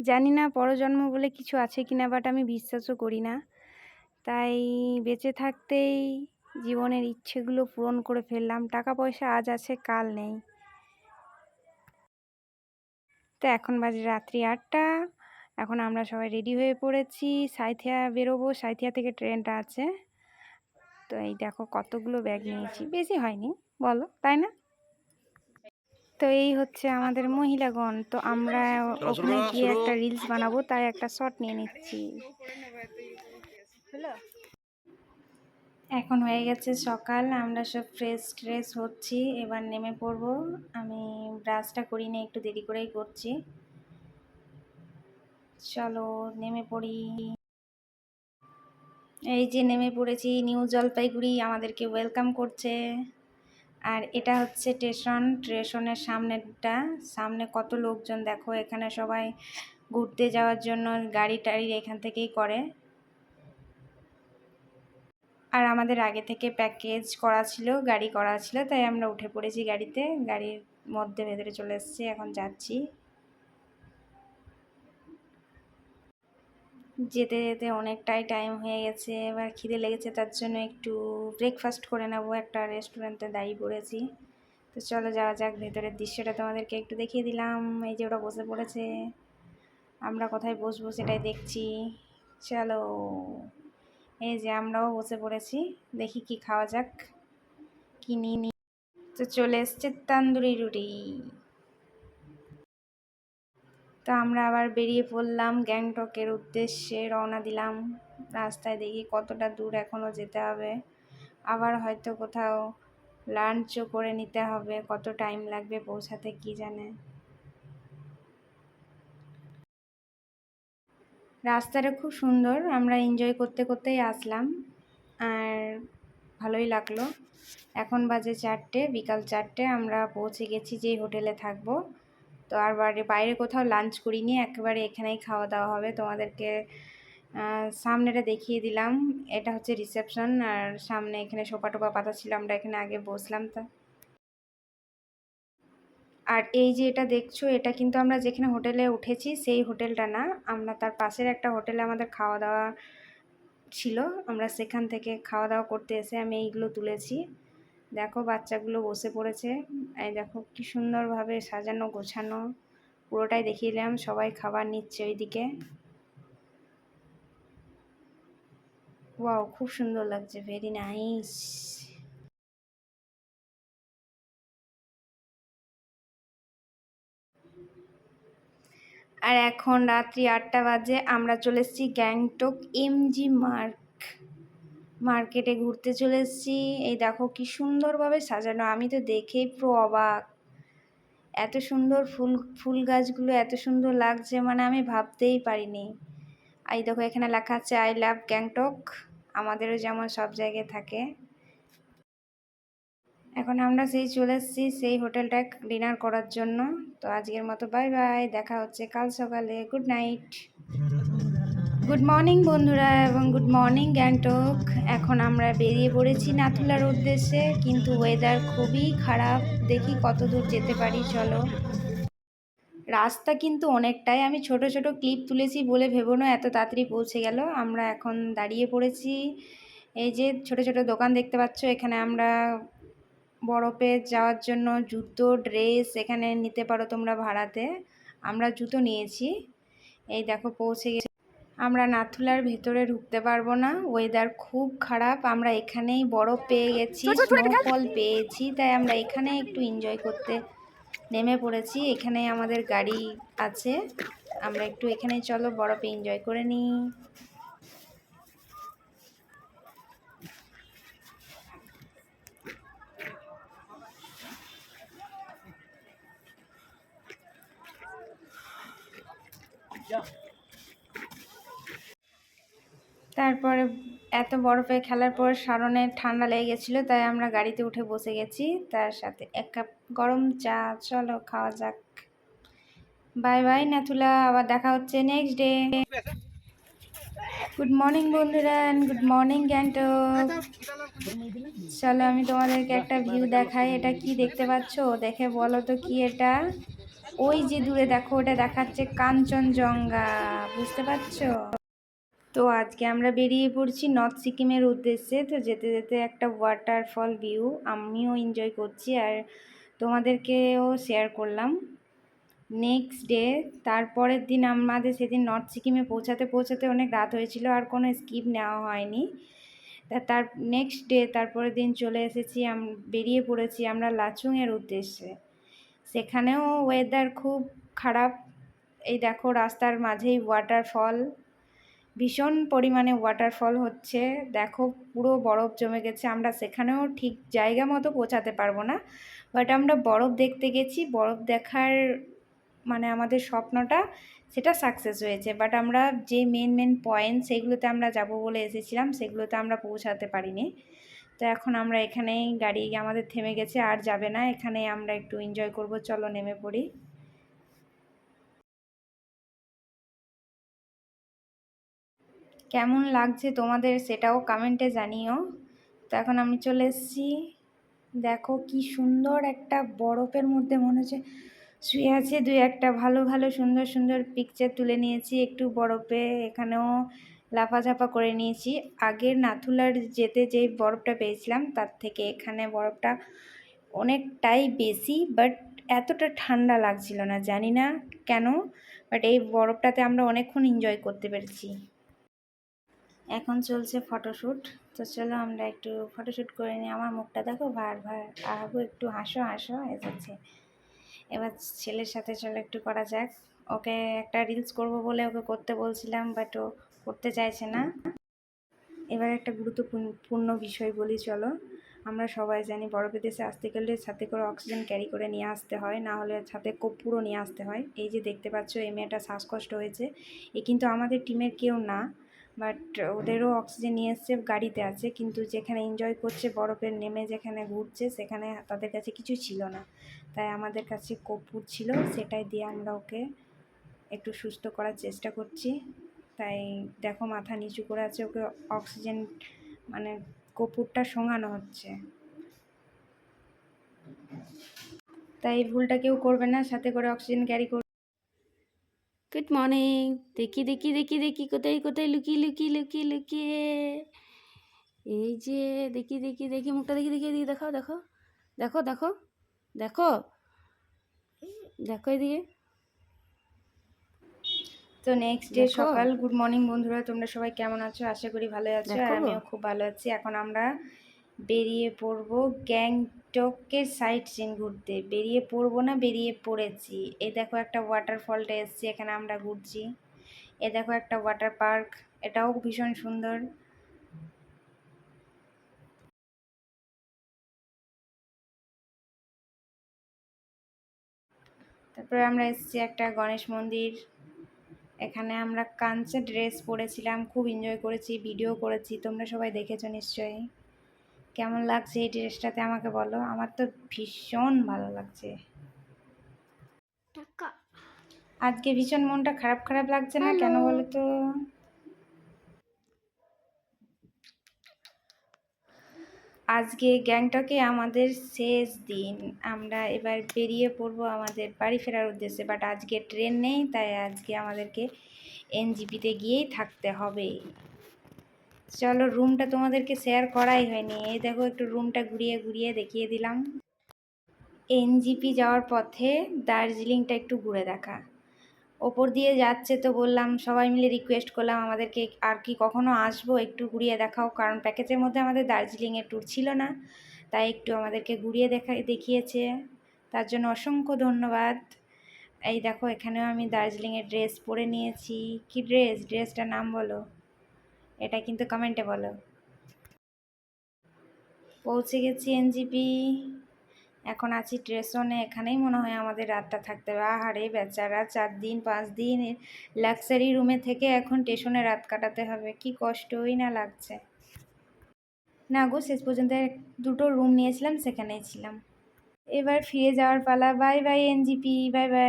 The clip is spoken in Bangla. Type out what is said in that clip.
জানি না পরজন্ম বলে কিছু আছে কি না বাট আমি বিশ্বাসও করি না। তাই বেঁচে থাকতেই জীবনের ইচ্ছেগুলো পূরণ করে ফেললাম। টাকা পয়সা আজ আছে, কাল নেই। তো এখন বাজে রাত্রি আটটা। এখন আমরা সবাই রেডি হয়ে পড়েছি। সাইথিয়া বেরোবো। সাইথিয়া থেকে ট্রেনটা আছে। তো এই দেখো কতগুলো ব্যাগ নিয়েছি। বেশি হয়নি, বলো, তাই না? তো এই হচ্ছে আমাদের মহিলাগণ। তো আমরা ওখানে গিয়ে একটা রিলস বানাবো তাই একটা শট নিয়ে নিচ্ছি। এখন হয়ে গেছে সকাল আমরা সব ফ্রেশ ট্রেশ হচ্ছি এবার নেমে পড়ব। আমি ব্রাশটা করি না একটু দেরি করেই করছি। চলো নেমে পড়ি। এই যে নেমে পড়েছি নিউ জলপাইগুড়ি আমাদেরকে ওয়েলকাম করছে। আর এটা হচ্ছে স্টেশন, স্টেশনের সামনেটা সামনে কত লোকজন দেখো, এখানে সবাই ঘুরতে যাওয়ার জন্য গাড়ি টাড়ি এখান থেকেই করে। আর আমাদের আগে থেকে প্যাকেজ করা ছিল, গাড়ি করা ছিল, তাই আমরা উঠে পড়েছি গাড়িতে। গাড়ির মধ্যে ভেতরে চলে এসেছি, এখন যাচ্ছি। যেতে যেতে অনেকটাই টাইম হয়ে গেছে, এবার খিদে লেগেছে, তার জন্য একটু ব্রেকফাস্ট করে নেব, একটা রেস্টুরেন্টে দাঁড়িয়ে পড়েছি। তো চলো যাওয়া যাক, ভেতরের দৃশ্যটা তোমাদেরকে একটু দেখিয়ে দিলাম। এই যে ওরা বসে পড়েছে, আমরা কোথায় বসবো সেটাই দেখছি। চলো, এই যে আমরাও বসে পড়েছি, দেখি কি খাওয়া যাক, কি নিই তো চলে এসছে তান্দুরি রুটি। তো আমরা আবার বেরিয়ে পড়লাম গ্যাংটকের উদ্দেশ্যে, রওনা দিলাম রাস্তায় দেখি কতটা দূর এখনও যেতে হবে। আবার হয়তো কোথাও লাঞ্চও করে নিতে হবে, কত টাইম লাগবে পৌঁছাতে কি জানে। রাস্তাটা খুব সুন্দর, আমরা এনজয় করতে করতেই আসলাম আর ভালোই লাগল। এখন বাজে চারটে, বিকাল চারটে, আমরা পৌঁছে গেছি যেই হোটেলে থাকব। তো আর বাইরে বাইরে কোথাও লাঞ্চ করিনি, একেবারে এখানেই খাওয়া দাওয়া হবে। তোমাদেরকে সামনেটা দেখিয়ে দিলাম। এটা হচ্ছে রিসেপশন আর সামনে এখানে সোফা টোপা পাতা ছিল, আমরা এখানে আগে বসলাম তা। আর এই যে এটা দেখছ, এটা কিন্তু আমরা যেখানে হোটেলে উঠেছি, সেই হোটেলটা না। আমরা তার পাশের একটা হোটেলে আমাদের খাওয়া দাওয়া ছিল। আমরা সেখান থেকে খাওয়া দাওয়া করতে এসে আমি এইগুলো তুলেছি। দেখো বাচ্চাগুলো বসে পড়েছে। এই দেখো কি সুন্দরভাবে সাজানো, গোছানো। পুরোটাই দেখিয়ে দিলাম, সবাই খাবার নিচ্ছে ওইদিকে। ওয়াও, খুব সুন্দর লাগছে, ভেরি নাইস। আর এখন রাত্রি আটটা বাজে, আমরা চলে এসেছি গ্যাংটক এমজি মার্ক মার্কেটে ঘুরতে চলে এসেছি। এই দেখো কি সুন্দরভাবে সাজানো। আমি তো দেখেই পুরো অবাক। এত সুন্দর ফুল ফুল গাছগুলো এত সুন্দর লাগছে মানে আমি ভাবতেই পারিনি। এই দেখো এখানে লেখা আছে আই লাভ গ্যাংটক আমাদেরও যেমন সব জায়গায় থাকে। এখন আমরা সেই চলে এসেছি সেই হোটেলটায় ডিনার করার জন্য। তো আজকের মতো বাই বাই, দেখা হচ্ছে কাল সকালে। Good night. গুড মর্নিং বন্ধুরা, এবং গুড মর্নিং গ্যাংটক। এখন আমরা বেরিয়ে পড়েছি নাথুলার উদ্দেশ্যে, কিন্তু ওয়েদার খুবই খারাপ। দেখি কত দূর যেতে পারি, চলো। রাস্তা কিন্তু অনেকটাই, আমি ছোট ছোট ক্লিপ তুলেছি বলে ভেবো না, এত তাড়াতাড়ি পৌঁছে গেল। আমরা এখন দাঁড়িয়ে পড়েছি, এই যে ছোট ছোট দোকান দেখতে পাচ্ছ, এখানে আমরা বরফে যাওয়ার জন্য জুতো, ড্রেস এখানে নিতে পারো তোমরা ভাড়াতে। আমরা জুতো নিয়েছি, এই দেখো পৌঁছে গেছি। আমরা নাথুলার ভেতরে ঢুকতে পারব না। ওয়েদার খুব খারাপ। আমরা এখানেই বরফ পেয়ে গেছি ফল পেয়েছি তাই আমরা এখানে একটু এনজয় করতে নেমে পড়েছি। এখানে আমাদের গাড়ি আছে। আমরা একটু এখানে চলো বরফে এনজয় করে নিই। তারপরে এত বরফে খেলার পর সারণের ঠান্ডা লেগে গেছিল, তাই আমরা গাড়িতে উঠে বসে গেছি। তার সাথে এক কাপ গরম চা, চলো খাওয়া যাক। বাই বাই নাথুলা আবার দেখা হচ্ছে নেক্সট ডে গুড মর্নিং বন্ধুরা গুড মর্নিং গ্যাংটক। চলো, আমি তোমাদেরকে একটা ভিউ দেখাই, এটা কি দেখতে পাচ্ছ? দেখে বলো তো কি এটা? ওই যে দূরে দেখো, ওটা দেখাচ্ছে কাঞ্চনজঙ্ঘা, বুঝতে পারছ? তো আজকে আমরা বেরিয়ে পড়ছি নর্থ সিকিমের উদ্দেশ্যে। তো যেতে যেতে একটা ওয়াটারফল ভিউ আমিও এনজয় করছি আর তোমাদেরকেও শেয়ার করলাম। নেক্সট ডে তারপরের দিন আমাদের সেদিন নর্থ সিকিমে পৌঁছাতে পৌঁছাতে অনেক রাত হয়েছিল, আর কোনো স্কিপ নেওয়া হয়নি। তা তার নেক্সট ডে তারপরের দিন চলে এসেছি বেরিয়ে পড়েছি আমরা লাচুংয়ের উদ্দেশ্যে। সেখানেও ওয়েদার খুব খারাপ। এই দেখো রাস্তার মাঝেই ওয়াটারফল ভীষণ পরিমাণে ওয়াটারফল হচ্ছে। দেখো, পুরো বরফ জমে গেছে। আমরা সেখানেও ঠিক জায়গা মতো পৌঁছাতে পারব না। বাট আমরা বরফ দেখতে গেছি। বরফ দেখার মানে আমাদের স্বপ্নটা সেটা সাকসেস হয়েছে। বাট আমরা যে মেন মেন পয়েন্ট সেগুলোতে আমরা যাব বলে এসেছিলাম, সেগুলোতে আমরা পৌঁছাতে পারিনি। তো এখন আমরা এখানেই গাড়ি আমাদের থেমে গেছে, আর যাবে না। এখানে আমরা একটু এনজয় করব। চলো, নেমে পড়ি। কেমন লাগছে তোমাদের সেটাও কমেন্টে জানিও। তো এখন আমি চলে এসেছি। দেখো কি সুন্দর একটা বরফের মধ্যে মনে হচ্ছে শুয়ে আছে। দুই একটা ভালো ভালো, সুন্দর সুন্দর পিকচার তুলে নিয়েছি একটু বরফে। এখানেও লাফাঝাপা করে নিয়েছি। আগের নাথুলার যেতে যে বরফটা পেয়েছিলাম, তার থেকে এখানে বরফটা অনেকটাই বেশি বাট এতটা ঠান্ডা লাগছিল না। জানি না কেন বাট এই বরফটাতে আমরা অনেকক্ষণ এনজয় করতে পেরেছি। এখন চলছে ফটোশ্যুট। তো চলো আমরা একটু ফটোশ্যুট করে নিই। আমার মুখটা দেখো, ভার ভার। আবু একটু হাসো হাসো এসেছে এবার ছেলের সাথে চলো, একটু করা যাক। ওকে একটা রিলস করব বলে ওকে করতে বলছিলাম বাট ও করতে চাইছে না। এবার একটা গুরুত্বপূর্ণ বিষয় বলি, চলো। আমরা সবাই জানি বরফের দেশে আসতে গেলে সাথে করে অক্সিজেন ক্যারি করে নিয়ে আসতে হয়, না হলে সাথে কর্পূরও নিয়ে আসতে হয়। এই যে দেখতে পাচ্ছ, এই মেয়েটা শ্বাসকষ্ট হয়েছে। এ কিন্তু আমাদের টিমের কেউ না। বাট ওদেরও অক্সিজেন নিয়ে এসছে, গাড়িতে আছে। কিন্তু যেখানে এনজয় করছে, বরফের নেমে যেখানে ঘুরছে, সেখানে তাদের কাছে কিছু ছিল না। তাই আমাদের কাছে কপুর ছিল, সেটাই দিয়ে আমরা ওকে একটু সুস্থ করার চেষ্টা করছি। তাই দেখো মাথা নিচু করে আছে, ওকে অক্সিজেন মানে কপুরটা শোঙানো হচ্ছে। তাই ভুলটা কেউ করবে না, সাথে করে অক্সিজেন ক্যারি করবে। গুড মর্নিং দেখি দেখি দেখি দেখি কোথায় কোথায় লুকিয়ে লুকিয়ে লুকিয়ে লুকিয়ে। এই যে দেখি দেখি দেখি মুখটা দেখি দেখি এদিকে দেখো দেখো দেখো দেখো দেখো দেখো এদিকে। তো নেক্সট ডে সকাল গুড মর্নিং বন্ধুরা তোমরা সবাই কেমন আছো? আশা করি ভালো আছো আর আমিও খুব ভালো আছি। এখন আমরা বেরিয়ে পড়ব গ্যাংটকের সাইট সিন ঘুরতে। বেরিয়ে পড়ব না, বেরিয়ে পড়েছি। এ দেখো একটা ওয়াটারফলটা এসছি, এখানে আমরা ঘুরছি। এ দেখো একটা ওয়াটার পার্ক এটাও ভীষণ সুন্দর। তারপরে আমরা এসেছি একটা গণেশ মন্দির। এখানে আমরা কাঞ্চে ড্রেস পরেছিলাম, খুব এনজয় করেছি ভিডিও করেছি, তোমরা সবাই দেখেছ নিশ্চয়ই। কেমন লাগছে এই ড্রেসটাতে আমাকে বলো? আমার তো ভীষণ ভালো লাগছে। আজকে ভীষণ মনটা খারাপ খারাপ লাগছে না? কেন বলো তো? আজকে গ্যাংটকে আমাদের শেষ দিন। আমরা এবার বেরিয়ে পড়ব আমাদের বাড়ি ফেরার উদ্দেশ্যে বাট আজকে ট্রেন নেই তাই আজকে আমাদেরকে এনজিপিতে গিয়েই থাকতে হবে। চলো রুমটা তোমাদেরকে শেয়ার করাই হয়নি। এই দেখো একটু রুমটা ঘুরিয়ে ঘুরিয়ে দেখিয়ে দিলাম। এনজিপি যাওয়ার পথে দার্জিলিংটা একটু ঘুরে দেখা। ওপর দিয়ে যাচ্ছে তো বললাম, সবাই মিলে রিকোয়েস্ট করলাম আমাদেরকে আর কি কখনো আসব একটু ঘুরিয়ে দেখাও, কারণ প্যাকেজের মধ্যে আমাদের দার্জিলিংয়ের ট্যুর ছিল না, তাই একটু আমাদেরকে ঘুরিয়ে দেখা, দেখিয়েছে। তার জন্য অসংখ্য ধন্যবাদ। এই দেখো এখানেও আমি দার্জিলিংয়ের ড্রেস পরে নিয়েছি। কি ড্রেস ড্রেসটার নাম বলো। এটা কিন্তু কমেন্টে বলো। পৌঁছে গেছি এনজিপি। এখন আছি স্টেশনে এখানেই মনে হয় আমাদের রাতটা থাকতে হবে। আহারে বেচারা, চার দিন, পাঁচ দিন লাক্সারি রুমে থেকে এখন স্টেশনে রাত কাটাতে হবে। কি কষ্টই না লাগছে। না গো, শেষ পর্যন্ত দুটো রুম নিয়েছিলাম, সেখানেই ছিলাম। এবার ফিরে যাওয়ার পালা। Bye bye NJP. Bye bye